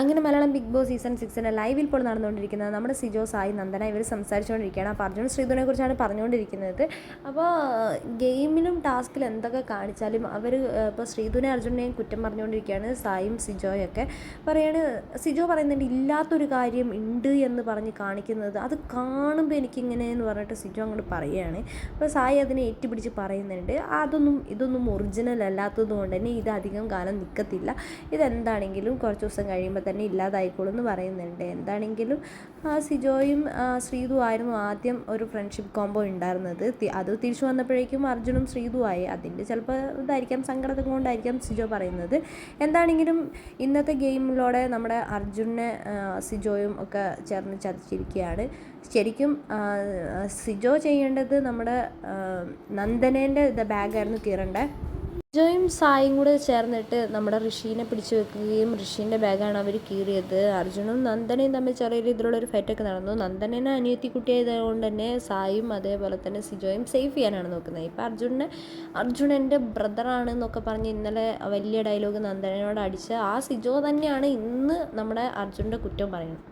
അങ്ങനെ Malayalam Big Boss season സിക്സിന്റെ ലൈവിൽ ഇപ്പോൾ നടന്നുകൊണ്ടിരിക്കുന്നത് നമ്മുടെ സിജോ സായി നന്ദന ഇവർ സംസാരിച്ചുകൊണ്ടിരിക്കുകയാണ്. അപ്പോൾ അർജുൻ ശ്രീധുനെ കുറിച്ചാണ് പറഞ്ഞുകൊണ്ടിരിക്കുന്നത്. അപ്പോൾ ഗെയിമിലും ടാസ്കിലും എന്തൊക്കെ കാണിച്ചാലും അവർ ഇപ്പോൾ ശ്രീധുനെ അർജുനെയും കുറ്റം പറഞ്ഞുകൊണ്ടിരിക്കുകയാണ് സായും സിജോയൊക്കെ പറയാണ് സിജോ പറയുന്നുണ്ട് ഇല്ലാത്തൊരു കാര്യം ഉണ്ട് എന്ന് പറഞ്ഞ് കാണിക്കുന്നത്. അത് കാണുമ്പോൾ എനിക്കിങ്ങനെ എന്ന് പറഞ്ഞിട്ട് സിജോ അങ്ങോട്ട് പറയുകയാണ്. അപ്പോൾ സായി അതിനെ ഏറ്റുപിടിച്ച് പറയുന്നുണ്ട് അതൊന്നും ഇതൊന്നും ഒറിജിനൽ അല്ലാത്തത് കൊണ്ട് തന്നെ ഇത് അധികം കാലം നിൽക്കത്തില്ല ഇതെന്താണെങ്കിലും കുറച്ച് ദിവസം കഴിയുമ്പോൾ തന്നെ ഇല്ലാതായിക്കോളും എന്ന് പറയുന്നുണ്ട്. എന്താണെങ്കിലും സിജോയും ശ്രീതു ആയിരുന്നു ആദ്യം ഒരു ഫ്രണ്ട്ഷിപ്പ് കോംബോ ഉണ്ടായിരുന്നത്. അത് തിരിച്ചു വന്നപ്പോഴേക്കും അർജുനും ശ്രീതു ആയി. അതിന്റെ ചിലപ്പോൾ ഇതായിരിക്കാം സങ്കടത്തെ കൊണ്ടായിരിക്കാം സിജോ പറയുന്നത്. എന്താണെങ്കിലും ഇന്നത്തെ ഗെയിമിലൂടെ നമ്മുടെ അർജുനെ സിജോയും ഒക്കെ ചേർന്ന് ചതിച്ചിരിക്കുകയാണ്. ശരിക്കും സിജോ ചെയ്യേണ്ടത് നമ്മുടെ നന്ദനേന്റെ ബാഗായിരുന്നു കീറേണ്ടത് ജോയും സായും കൂടെ ചേർന്നിട്ട് നമ്മുടെ ഋഷീനെ പിടിച്ചു വെക്കുകയും ഋഷീന്റെ ബാഗാണ് അവർ കീറിയത്. അർജുനും നന്ദനയും തമ്മിൽ ചെറിയ രീതിയിലുള്ള ഒരു ഫൈറ്റൊക്കെ നടന്നു. നന്ദനനെ അനിയത്തി കുട്ടിയായതുകൊണ്ട് തന്നെ സായും അതേപോലെ തന്നെ സിജോയും സേഫ് ചെയ്യാനാണ് നോക്കുന്നത്. ഇപ്പം അർജുനെ അർജുൻ എന്റെ ബ്രദറാണ് എന്നൊക്കെ പറഞ്ഞ് ഇന്നലെ വലിയ ഡയലോഗ് നന്ദനയോട് അടിച്ച് ആ സിജോ തന്നെയാണ് ഇന്ന് നമ്മുടെ അർജുന്റെ കുറ്റം പറയുന്നത്.